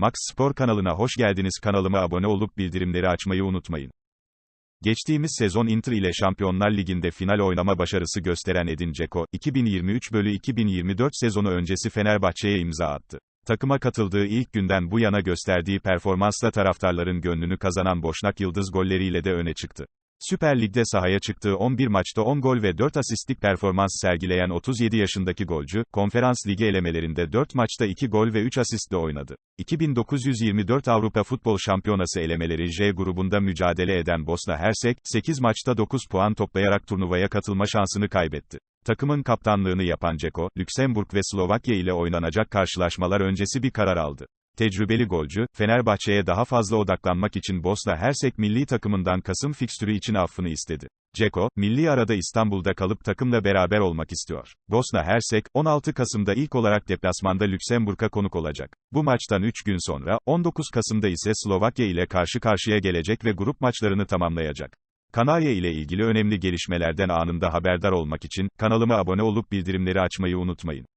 Max Spor kanalına hoş geldiniz. Kanalıma abone olup bildirimleri açmayı unutmayın. Geçtiğimiz sezon Inter ile Şampiyonlar Ligi'nde final oynama başarısı gösteren Edin Dzeko, 2023 bölü 2024 sezonu öncesi Fenerbahçe'ye imza attı. Takıma katıldığı ilk günden bu yana gösterdiği performansla taraftarların gönlünü kazanan Boşnak Yıldız golleriyle de öne çıktı. Süper Lig'de sahaya çıktığı 11 maçta 10 gol ve 4 asistlik performans sergileyen 37 yaşındaki golcü, Konferans Ligi elemelerinde 4 maçta 2 gol ve 3 asistle oynadı. 2924 Avrupa Futbol Şampiyonası elemeleri J grubunda mücadele eden Bosna Hersek, 8 maçta 9 puan toplayarak turnuvaya katılma şansını kaybetti. Takımın kaptanlığını yapan Ceko, Lüksemburg ve Slovakya ile oynanacak karşılaşmalar öncesi bir karar aldı. Tecrübeli golcü, Fenerbahçe'ye daha fazla odaklanmak için Bosna Hersek milli takımından Kasım fikstürü için affını istedi. Ceko, milli arada İstanbul'da kalıp takımla beraber olmak istiyor. Bosna Hersek, 16 Kasım'da ilk olarak deplasmanda Lüksemburg'a konuk olacak. Bu maçtan 3 gün sonra, 19 Kasım'da ise Slovakya ile karşı karşıya gelecek ve grup maçlarını tamamlayacak. Kanarya ile ilgili önemli gelişmelerden anında haberdar olmak için, kanalıma abone olup bildirimleri açmayı unutmayın.